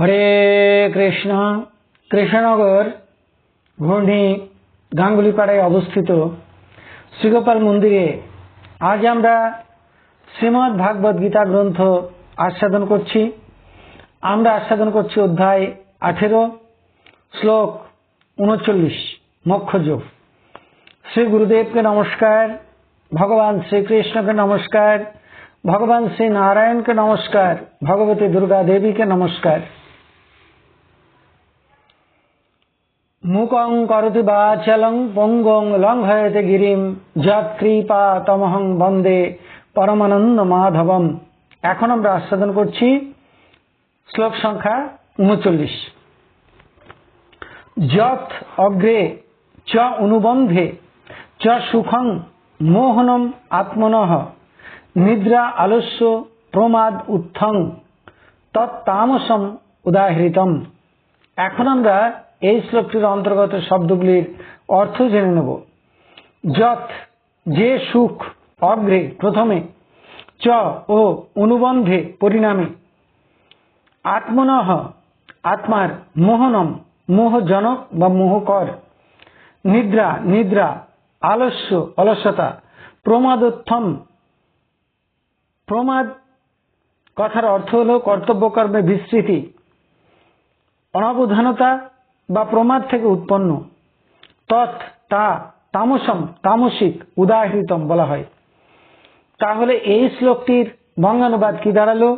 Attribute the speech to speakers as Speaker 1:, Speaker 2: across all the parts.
Speaker 1: হরে কৃষ্ণ, কৃষ্ণনগর ঘূর্ণি গাঙ্গুলিপাড়ায় অবস্থিত শ্রীগোপাল মন্দিরে আজ আমরা শ্রীমৎ ভাগবত গীতা গ্রন্থ আস্বাদন করছি। আমরা আস্বাদন করছি অধ্যায় আঠেরো, শ্লোক উনচল্লিশ মোক্ষযোগ শ্রী গুরুদেবকে নমস্কার, ভগবান শ্রীকৃষ্ণকে নমস্কার, ভগবান শ্রী নারায়ণকে নমস্কার, ভগবতী দুর্গা দেবীকে নমস্কার। মুকং করতি বাচলং পঙ্গং লঙ্ঘয়তে গিরিম যৎ কৃপা তমহং বন্দে পরমানন্দ মাধবম। এখন আমরা আস্বাদন করছি শ্লোক সংখ্যা উনচল্লিশ। যৎ অগ্রে চ অনুবন্ধে চ সুখং মোহনম আত্মনঃ নিদ্রা আলস্য প্রমাদ উত্থং তত্তামসম উদাহৃতম। এখন আমরা এই শ্লোকটির অন্তর্গত শব্দগুলির অর্থ জেনে নেব। যৎ, যে সুখ অগ্রে প্রথমে, চ ও অনুবন্ধে পরিণামে। আত্মনহ আত্মার মোহনম, মোহজনক বা মোহকর। নিদ্রা নিদ্রা, আলস্য অলসতা প্রমাদোত্থম। প্রমাদ, কথার অর্থ হল কর্তব্যকর্মে বিস্তৃতি। অনাবধানতা বা প্রমাদ থেকে উৎপন্ন। তৎ, তা, তামসম, তামসিক, উদাহৃতম বলা হয়। তাহলে এই শ্লোকটির বঙ্গানুবাদ কি দাঁড়াল?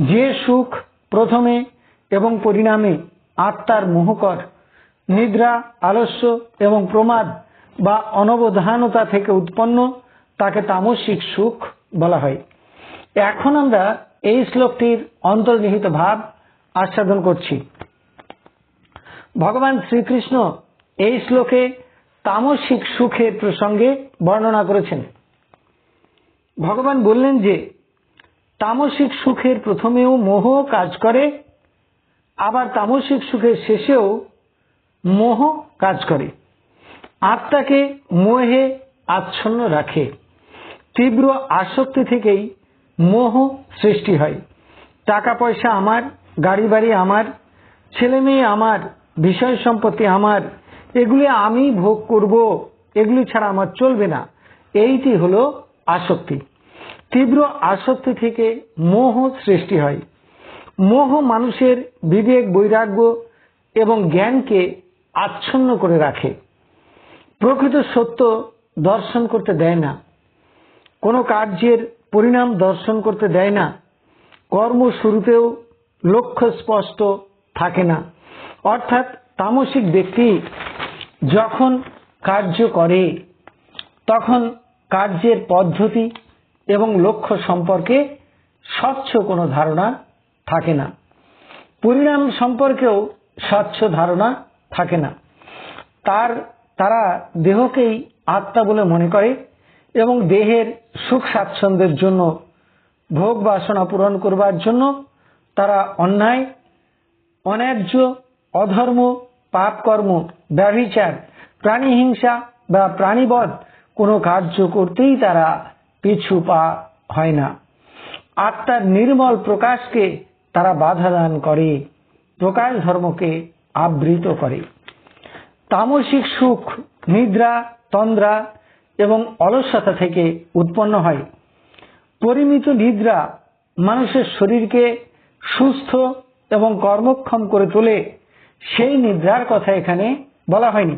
Speaker 1: যে সুখ প্রথমে এবং পরিণামে আত্মার মোহকর, নিদ্রা, আলস্য এবং প্রমাদ বা অনবধানতা থেকে উৎপন্ন, তাকে তামসিক সুখ বলা হয়। এখন আমরা এই শ্লোকটির অন্তর্নিহিত ভাব আস্বাদন করছি। ভগবান শ্রীকৃষ্ণ এই শ্লোকে তামসিক সুখের প্রসঙ্গে বর্ণনা করেছেন। ভগবান বললেন যে, তামসিক সুখের প্রথমেও মোহ কাজ করে, আবার তামসিক সুখের শেষেও মোহ কাজ করে। আত্মাকে মোহে আচ্ছন্ন রাখে। তীব্র আসক্তি থেকেই মোহ সৃষ্টি হয়। টাকা পয়সা আমার, গাড়ি বাড়ি আমার ছেলে মেয়ে আমার বিষয় সম্পত্তি আমার, এগুলি আমি ভোগ করব, এগুলি ছাড়া আমার চলবে না। এইটি হলো আসক্তি। তীব্র আসক্তি থেকে মোহ সৃষ্টি হয়। মোহ মানুষের বিবেক, বৈরাগ্য এবং জ্ঞানকে আচ্ছন্ন করে রাখে। প্রকৃত সত্য দর্শন করতে দেয় না। কোনো কার্যের পরিণাম দর্শন করতে দেয় না। কর্ম শুরুতেও লক্ষ্য স্পষ্ট থাকে না। অর্থাৎ তামসিক ব্যক্তি যখন কার্য করে, তখন কার্যের পদ্ধতি এবং লক্ষ্য সম্পর্কে স্বচ্ছ কোনো ধারণা থাকে না। পরিণাম সম্পর্কেও স্বচ্ছ ধারণা থাকে না। তার, তারা দেহকেই আত্মা বলে মনে করে এবং দেহের সুখ স্বাচ্ছন্দ্যের জন্য, ভোগ বাসনা পূরণ করবার জন্য তারা অন্যায়, অন্যায্য অধর্ম পাপ কর্ম ব্যভিচার প্রাণী হিংসা বা প্রাণীবধ, কোনো কার্য করতেই তারা পিছু পা হয় না। আত্মার নির্মল প্রকাশকে তারা বাধা দান করে, প্রকাশ ধর্মকে আবৃত করে। তামসিক সুখ, নিদ্রা, তন্দ্রা এবং অলসতা থেকে উৎপন্ন হয়। পরিমিত নিদ্রা মানুষের শরীরকে সুস্থ এবং কর্মক্ষম করে তোলে সেই নিদ্রার কথা এখানে বলা হয়নি।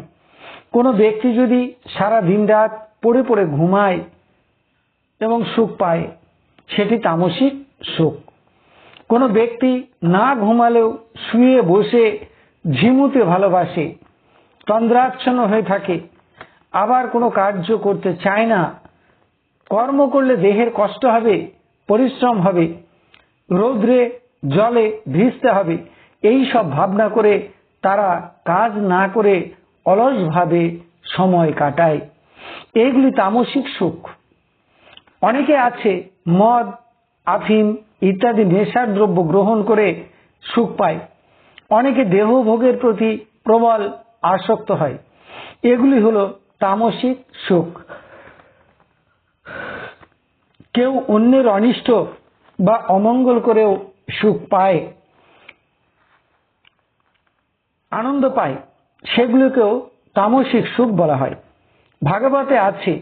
Speaker 1: কোনো ব্যক্তি যদি সারা দিন রাত পড়ে পড়ে ঘুমায় এবং সুখ পায়, সেটি তামসিক সুখ। কোনো ব্যক্তি না ঘুমালেও শুয়ে বসে ঝিমুতে ভালোবাসে, তন্দ্রাচ্ছন্ন হয়ে থাকে, আবার কোনো কার্য করতে চায় না, কর্ম করলে দেহের কষ্ট হবে, পরিশ্রম হবে, রৌদ্রে জলে ভিজতে হবে এই সব ভাবনা করে তারা কাজ না করে অলসভাবে সময় কাটায়। এইগুলি তামসিক সুখ। অনেকে আছে মদ, আফিম ইত্যাদি নেশার দ্রব্য গ্রহণ করে সুখ পায়। অনেকে দেহ ভোগের প্রতি প্রবল আসক্ত হয়। এগুলি হলো তামসিক সুখ। কেউ অন্যের অনিষ্ট বা অমঙ্গল করেও সুখ পায়। আনন্দ পায়। সেগুলোকেও তামসিক সুখ বলা হয়। ভাগবতে আছে,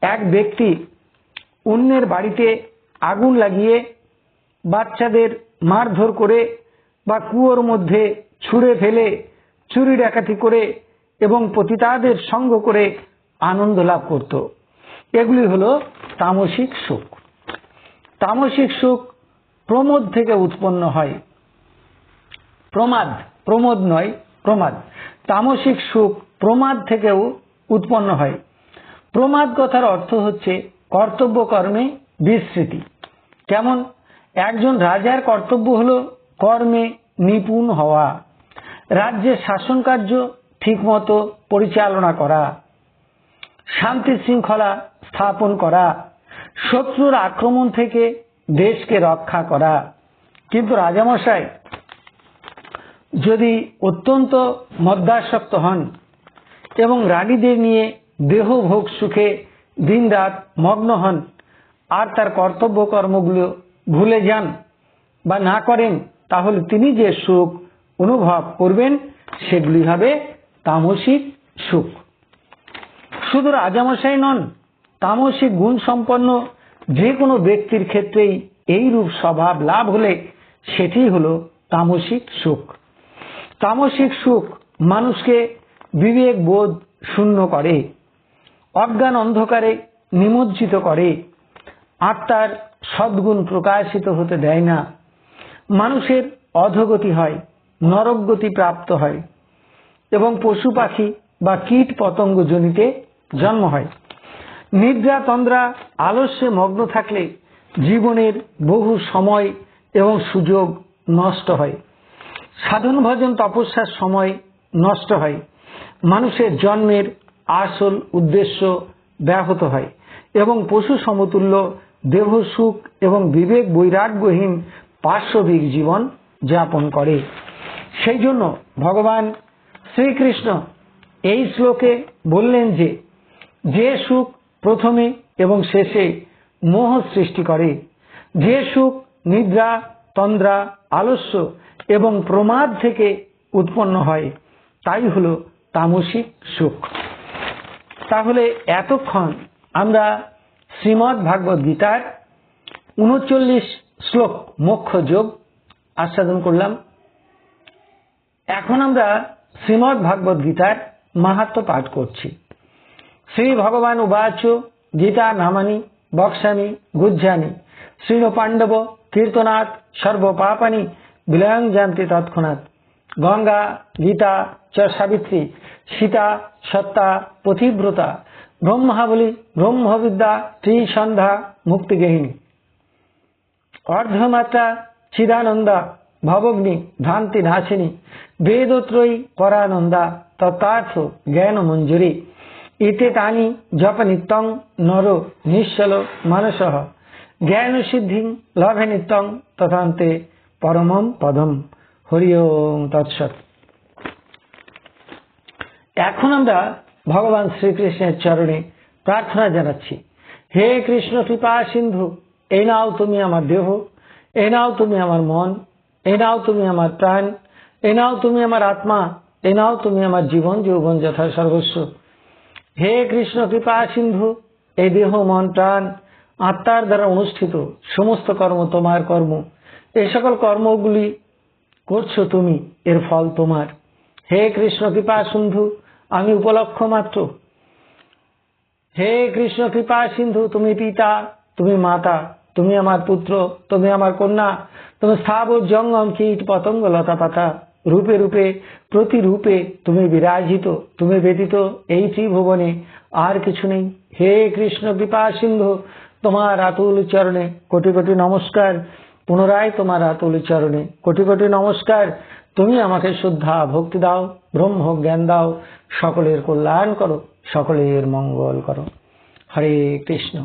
Speaker 1: এক ব্যক্তি অন্যের বাড়িতে আগুন লাগিয়ে বাচ্চাদের মারধর করে বা কুয়োর মধ্যে ছুঁড়ে ফেলে, চুরি ডাকাতি করে এবং পতিতাদের সঙ্গ করে আনন্দ লাভ করত। এগুলি হলো তামসিক সুখ। তামসিক সুখ প্রমোদ থেকে উৎপন্ন হয়। প্রমাদ প্রমোদ নয়, প্রমাদ। তামসিক সুখ প্রমাদ থেকেও উৎপন্ন হয়। প্রমাদ কথার অর্থ হচ্ছে কর্তব্য কর্মে বিস্মৃতি কেমন? একজন রাজার কর্তব্য হল কর্মে নিপুণ হওয়া, রাজ্যের শাসন কার্য ঠিকমতো পরিচালনা করা, শান্তি শৃঙ্খলা স্থাপন করা, শত্রুর আক্রমণ থেকে দেশকে রক্ষা করা। কিন্তু রাজামশাই যদি অত্যন্ত মদ্যাসক্ত হন এবং রানীদের নিয়ে দেহ ভোগ সুখে দিনরাত মগ্ন হন, আর তার কর্তব্য কর্মগুলো ভুলে যান বা না করেন, তাহলে তিনি যে সুখ অনুভব করবেন, সেগুলি হবে তামসিক সুখ। শুধু রাজামশাই নন, তামসিক গুণ সম্পন্ন যে কোনো ব্যক্তির ক্ষেত্রেই এই রূপ স্বভাব লাভ হলে সেটি হলো তামসিক সুখ। তামসিক সুখ মানুষকে বিবেক বোধ শূন্য করে, অজ্ঞান অন্ধকারে নিমজ্জিত করে, আত্মার সদ্গুণ প্রকাশিত হতে দেয় না, মানুষের অধগতি হয়, নরকগতি প্রাপ্ত হয় এবং পশু পাখি বা কীট পতঙ্গ জনিতে জন্ম হয়। নিদ্রা তন্দ্রা আলস্যে মগ্ন থাকলে জীবনের বহু সময় এবং সুযোগ নষ্ট হয়। সাধন ভজন তপস্যার সময় নষ্ট হয়। মানুষের জন্মের আসল উদ্দেশ্য ব্যাহত হয় এবং পশু সমতুল্য, দেহ সুখ এবং বিবেক বৈরাগ্যহীন পার্শ্ববিক জীবন যাপন করে। সেই জন্য ভগবান শ্রীকৃষ্ণ এই শ্লোকে বললেন যে যে সুখ প্রথমে এবং শেষে মোহ সৃষ্টি করে, যে সুখ নিদ্রা, তন্দ্রা, আলস্য এবং প্রমাদ থেকে উৎপন্ন হয়। তাই হল তামসিক সুখ। তাহলে এতক্ষণ আমরা শ্রীমৎ ভাগবত গীতার উনচল্লিশ শ্লোক মোক্ষ যোগ আস্বাদন করলাম। এখন আমরা শ্রীমৎ ভাগবত গীতার মাহাত্ম পাঠ করছি। শ্রী ভগবান উবাচ গীতা নামানি বক্সামি গুজ্জানি শ্রীণ পাণ্ডব কীর্তনাথ সর্বপাপানি বিলয়ং জানতি তৎক্ষণাৎ। গঙ্গা, গীতা চ সাবিত্রী, সীতা, সত্তা, পথিব্রতা, ব্রহ্মাবলী, ব্রহ্মবিদ্যা, ত্রিসন্ধ্যা মুক্তিগেহিনী অর্ধমাত্রা চিদানন্দা, ভবগ্নি, ভ্রান্তি নাশিনী, বেদত্রয়ী পরানন্দা, তত্ত্বার্থ জ্ঞান মঞ্জুরি ইতে তানি জপ নিত্যং নর নিশ্চল মানস জ্ঞান সিদ্ধি লভে নিত্যং তথান্তে পরমম পদম। হরি ওম তৎসৎ। এখন আমরা ভগবান শ্রীকৃষ্ণের চরণে প্রার্থনা জানাচ্ছি। হে কৃষ্ণ কৃপা সিন্ধু এ নাও তুমি আমার দেহ এ নাও তুমি আমার মন এ নাও তুমি আমার প্রাণ এ নাও তুমি আমার আত্মা এ নাও তুমি আমার জীবন, যৌবন যথা সর্বস্ব। হে কৃষ্ণ কৃপা সিন্ধু এ দেহ, মন, প্রাণ, আত্মার দ্বারা অনুষ্ঠিত সমস্ত কর্ম, তোমার কর্ম এই সকল কর্মগুলি করছ তুমি, এর ফল তোমার। হে কৃষ্ণ কৃপা সিন্ধু, আমি উপলক্ষ মাত্র। হে কৃষ্ণ কৃপা সিন্ধু, তুমি পিতা, তুমি মাতা, তুমি আমার পুত্র, তুমি আমার কন্যা, তুমি স্থাবর জঙ্গম, কীট, পতঙ্গ, লতা পাতা। রূপে রূপে প্রতি রূপে তুমি বিরাজিত, তুমি ব্যতীত এই ত্রিভুবনে আর কিছু নেই। হে কৃষ্ণ কৃপা সিন্ধু, তোমার আতুল চরণে কোটি কোটি নমস্কার। পুনরায় তোমার আতুল চরণে কোটি কোটি নমস্কার। তুমি আমাকে শ্রদ্ধা ভক্তি দাও, ব্রহ্ম জ্ঞান দাও, সকলের কল্যাণ করো, সকলের মঙ্গল করো। হরে কৃষ্ণ।